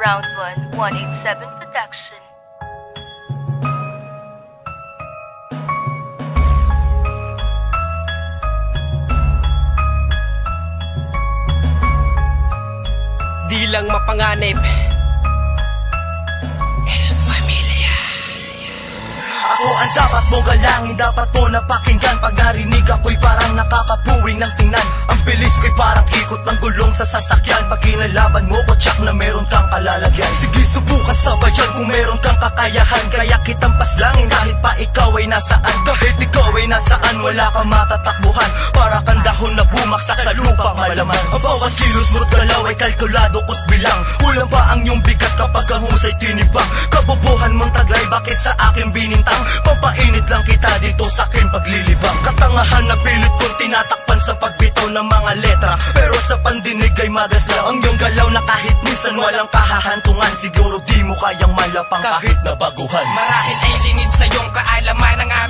Round 1, 187 Production. Di lang mapanganib. El Familia. Ako ang dapat mo galangin, dapat mo napakinggan. Pag narinig ako'y parang nakakapuwing ng tingnan. Ang bilis ko'y parang ikot ng gulong sa sasakyan ikaw ay nasaan? Kahit ikaw ay nasaan, wala kang matatakbuhan. Para kang dahon na bumaksak sa lupang malaman. Ang bawat kilos mo't galaw ay kalkulado ko't bilang. Kulang ba ang iyong bigat kapag ang husay tinibang. Kabubuhan mong taglay, bakit sa akin binintang? Pampainit lang kita dito sa akin paglilibang. Katangahan na pilit kong tinatakpan sa pagbitaw ng mga letra. Pero sa pandinig ay magasla Ang iyong galaw na kahit minsan walang kahahantungan Siguro di mo kayang malapang kahit na baguhan. Marahil ay lingid sa iyong kaalaman Ang aming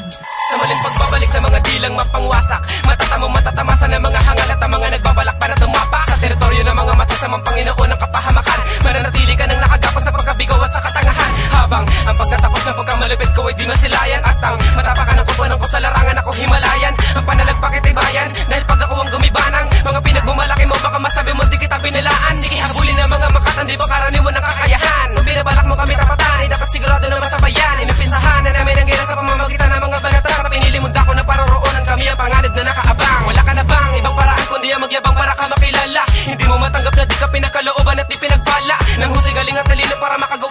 bumungad Sa maling pagbabalik sa mga dilang mapangwasak Matatamo matatamasan ng mga hangal at ang mga nagbabalak pa na tumapak Sa teritoryo ng mga masasamang Panginoon ng kapahamakan. Mananatili ka ng nakagapan sa pagkabigaw at sa katangahan. Habang ang pagtatapos ng pagkamalupit ko ay di masilayan At ang matapakan ng kupunan ko sa larangan ako himalayan. Ang panalagpakit ay bayan Dahil pag ako ang gumibanang Mga pinagmamalaki mo baka masabi mo di kita binilaan. Di kihabulin ng mga makatan di ba karaniwan At talino para makagawa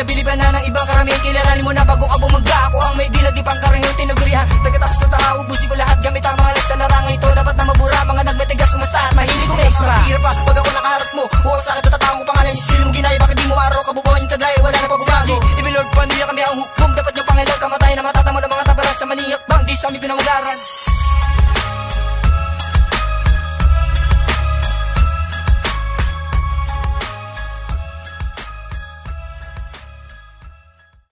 katalinan Kinabiliban na ng ibang karamihan Kilalanin mo na. Bago ka bumangga Ako ang may dinagipang karamihan Tinagurihan Tagatapos na tao Ubusin ko lahat. Gamit ang mga sa larangan ito Dapat na mabura Mga nagmatigas Sumasta at mahilig kong extra. Hirap pa Pag ako nakaharap mo. Huwag sa akin Tatatawang ko pangalan Yung skill mong ginaya. Bakit di mo araw Kabubuhan yung taglay Wala na pagbabago. Ibilord pa niya kami ang hukom. Dapat nyo pangilag Kamatay na matatamo ng mga tabalas Sa maniyak bang. Di sa amin pinamagaran